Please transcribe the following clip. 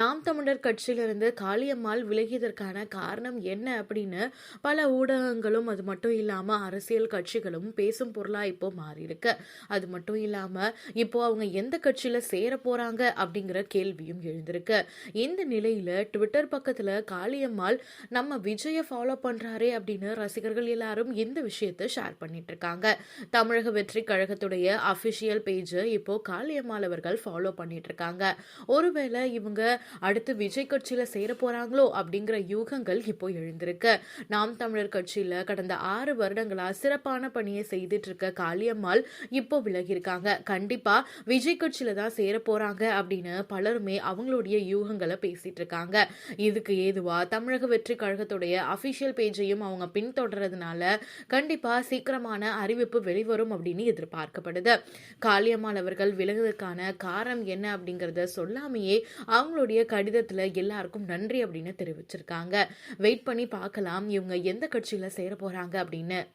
நாம் தமிழர் கட்சியிலிருந்து காளியம்மாள் விலகியதற்கான காரணம் என்ன அப்படின்னு பல ஊடகங்களும் அது மட்டும் இல்லாம அரசியல் கட்சிகளும் பேசும் பொருளா இப்போ மாறியிருக்கு. அது மட்டும் இல்லாம இப்போ அவங்க எந்த கட்சியில சேர போறாங்க அப்படிங்கிற கேள்வியும் எழுந்திருக்கு. இந்த நிலையில ட்விட்டர் பக்கத்துல காளியம்மாள் நம்ம விஜய ஃபாலோ பண்றாரே அப்படின்னு ரசிகர்கள் எல்லாரும் இந்த விஷயத்தை ஷேர் பண்ணிட்டு இருக்காங்க. தமிழக வெற்றி கழகத்துடைய அபிஷியல் பேஜ் இப்போ காளியம்மாள் அவர்கள் ஃபாலோ பண்ணிட்டு இருக்காங்க. ஒருவேளை இவங்க அடுத்து விஜய் கட்சியில சேர போறாங்களோ அப்படிங்கிற யூகங்கள் இப்போ எழுந்திருக்கு. நாம் தமிழர் கட்சியில கடந்த ஆறு வருடங்களா சிறப்பான பணியை செய்துட்டு இருக்க காளியம்மாள் இப்போ விலகியிருக்காங்க. கண்டிப்பா விஜய் கட்சியில தான் சேர போறாங்க அப்படின்னு பலருமே அவங்களுடைய யூகங்களை பேசிட்டு இருக்காங்க இதுக்கு ஏதுவா தமிழக வெற்றி கழகத்துடைய அபிஷியல் பேஜையும் அவங்க பின்தொடர்றதுனால கண்டிப்பா சீக்கிரமான அறிவிப்பு வெளிவரும் அப்படின்னு எதிர்பார்க்கப்படுது. காளியம்மாள் அவர்கள் விலகுவதற்கான காரணம் என்ன அப்படிங்கறத சொல்லாமையே அவங்களுடைய கடிதத்தில் எல்லாருக்கும் நன்றி அப்படின்னு தெரிவிச்சிருக்காங்க. வெயிட் பண்ணி பார்க்கலாம். இவங்க எந்த கட்சியில சேர போறாங்க அப்படின்னு.